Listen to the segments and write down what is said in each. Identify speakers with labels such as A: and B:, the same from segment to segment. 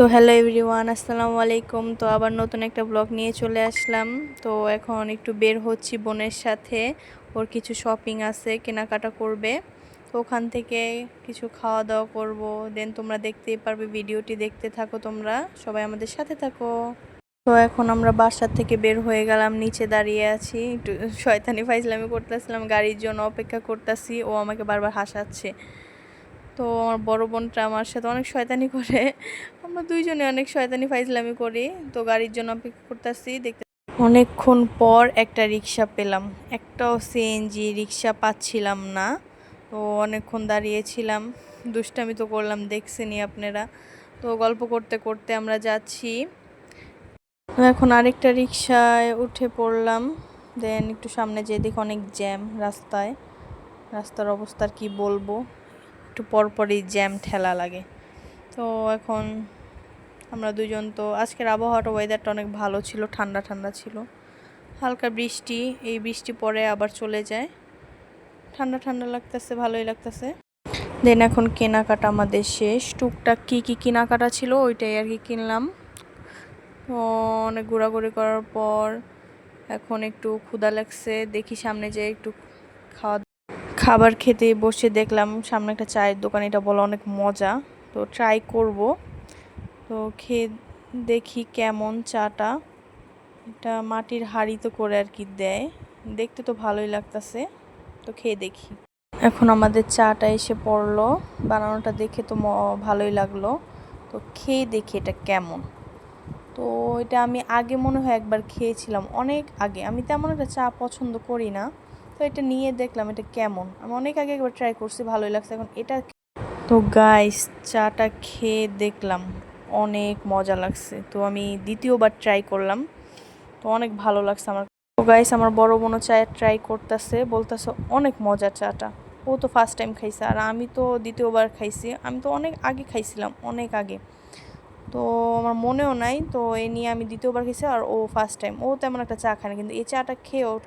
A: তো hello everyone, আসসালামু আলাইকুম। তো আবার নতুন একটা ব্লগ নিয়ে চলে আসলাম। তো এখন একটু বের হচ্ছি বোনের সাথে। ওর কিছু শপিং আছে, কেনাকাটা করবে। তো ওখান থেকে কিছু খাওয়া দাওয়া করব। দেন তোমরা দেখতেই পারবে, ভিডিওটি দেখতে থাকো তোমরা। সবাই আমাদের সাথে থাকো। তো এখন আমরা বাসার থেকে বের হয়ে গেলাম, নিচে দাঁড়িয়ে আছি। একটু শয়তানি ফাইজলামি করতেছিলাম, গাড়ির জন্য অপেক্ষা করতেছি। ও আমাকে বারবার হাসাচ্ছে। তো আমার বড় বোনটা আমার সাথে অনেক শয়তানি করে। আমরা দুইজনে অনেক শয়তানি ফাইজলামি করি, তো গাড়ির জন্য অপেক্ষা করতেছি, দেখতে অনেকক্ষণ পর একটা রিক্সা পেলাম। একটাও সিএনজি রিক্সা পাচ্ছিলাম না, তো অনেকক্ষণ দাঁড়িয়েছিলাম। দুষ্টামি তো করলাম দেখছেনি আপনারা। তো গল্প করতে করতে আমরা যাচ্ছি। এখন আরেকটা রিক্সায় উঠে পড়লাম। দেন একটু সামনে যেয়ে দেখি অনেক জ্যাম রাস্তায়। রাস্তার অবস্থার কি বলব? একটু পরপরই জ্যাম ঠেলা লাগে। তো এখন আমরা দুজন তো। আজকের আবহাওয়াটা ওয়েদারটা অনেক ভালো ছিল, ঠান্ডা ঠান্ডা ছিল। হালকা বৃষ্টি, এই বৃষ্টি পরে আবার চলে যায়। ঠান্ডা ঠান্ডা লাগতেছে, ভালোই লাগতেছে। দেন এখন কেনাকাটা আমাদের শেষ। টুকটাক কী কী কেনাকাটা ছিল ওইটাই আর কি কিনলাম। অনেক ঘোরাঘুরি করার পর এখন একটু ক্ষুদা লাগছে। দেখি সামনে যে একটু খাওয়া খাবার খেতে বসে দেখলাম সামনে একটা চায়ের দোকান। এটা বলো অনেক মজা। তো ট্রাই করব। তো খেয়ে দেখি কেমন চাটা। এটা মাটির হাড়ি হাঁড়িতে করে আর কি দেয়। দেখতে তো ভালোই লাগতেছে। তো খেয়ে দেখি। এখন আমাদের চাটা এসে পড়ল। বানানোটা দেখে তো ভালোই লাগল। তো খেয়ে দেখি এটা কেমন। তো এটা আমি আগে মনে হয় একবার খেয়েছিলাম। অনেক আগে। আমি তেমন একটা চা পছন্দ করি না। তো এটা নিয়ে দেখলাম এটা কেমন। আমি অনেক আগে একবার ট্রাই করছি, ভালোই লাগছে। এখন এটা তো গাইস চাটা খেয়ে দেখলাম। অনেক মজা লাগছে। তো আমি দ্বিতীয়বার ট্রাই করলাম। তো অনেক ভালো লাগছে আমার। গাইস আমার বড় বোনও চায়ের ট্রাই করতেছে, বলতেছে অনেক মজার চাটা। ও তো ফার্স্ট টাইম খাইছে, আর আমি তো দ্বিতীয়বার খাইছি। আমি তো অনেক আগে খাইছিলাম, অনেক আগে। তো আমার মনেও নাই, তো এই নিয়ে আমি দ্বিতীয়বার খেয়েছি আর ও ফার্স্ট টাইম ও তেমন একটা চা খায় না, কিন্তু এই চাটা খেয়ে ওর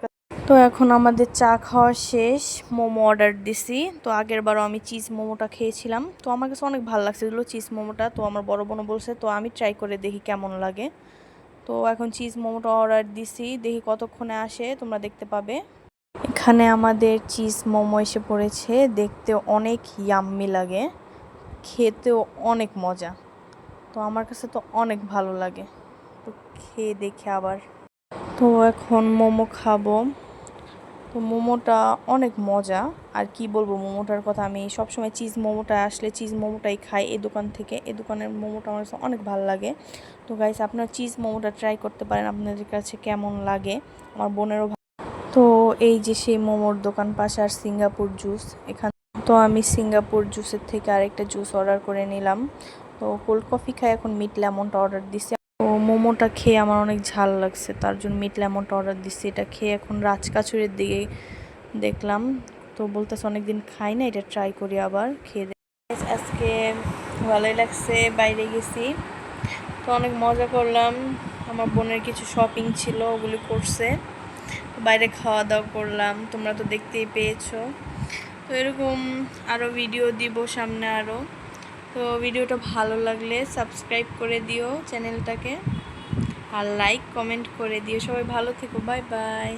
A: তো এখন আমাদের চা খাওয়া শেষ, মোমো অর্ডার দিছি। তো আগের বারও আমি চিজ মোমোটা খেয়েছিলাম। তো আমার কাছে অনেক ভালো লাগছে এগুলো চিজ মোমোটা। তো আমার বড় বোনও বলছে, তো আমি ট্রাই করে দেখি কেমন লাগে। তো এখন চিজ মোমোটা অর্ডার দিছি, দেখি কতক্ষণে আসে, তোমরা দেখতে পাবে। এখানে আমাদের চিজ মোমো এসে পড়েছে, দেখতে অনেক ইয়াম্মি লাগে, খেতেও অনেক মজা। তো আমার কাছে তো অনেক ভালো লাগে। তো খেয়ে দেখে আবার। তো এখন মোমো খাব। তো মোমোটা অনেক মজা। আর কি বলব, মোমোটার কথা আমি সবসময় চিজ মোমোটা আসলে চিজ মোমোটাই খাই এই দোকান থেকে। এই দোকানের মোমোটা আমার কাছে অনেক ভালো লাগে। তো গাইস আপনারা চিজ মোমোটা ট্রাই করতে পারেন, আপনাদের কাছে কেমন লাগে? আমার বোনেরও তো এই যে সেই মোমোর দোকান পাশে আর সিঙ্গাপুর জুস এখান তো আমি সিঙ্গাপুর জুসের থেকে আরেকটা জুস অর্ডার করে নিলাম। তো কোল্ড কফি খাই, এখন মিট লেমনটা অর্ডার দিছি। মোমোটা খেয়ে আমার অনেক ঝাল লাগছে, তার জন্য মিট লেমনটা অর্ডার দিচ্ছি এটা খেয়ে এখন রাজকাচুরের দিকে দেখলাম, তো বলতেছে অনেকদিন খাই না, এটা ট্রাই করি আবার, খেয়ে আজকে ভালোই লাগছে, বাইরে গেছি, তো অনেক মজা করলাম। আমার বোনের কিছু শপিং ছিল, ওগুলি করছে, বাইরে খাওয়া দাওয়া করলাম, তোমরা তো দেখতেই পেয়েছ। তো এরকম আরও ভিডিও দিব সামনে আরও তো ভিডিওটা ভালো লাগলে সাবস্ক্রাইব করে দিও চ্যানেলটাকে। আর লাইক কমেন্ট করে দিও। সবাই ভালো থেকো। Bye bye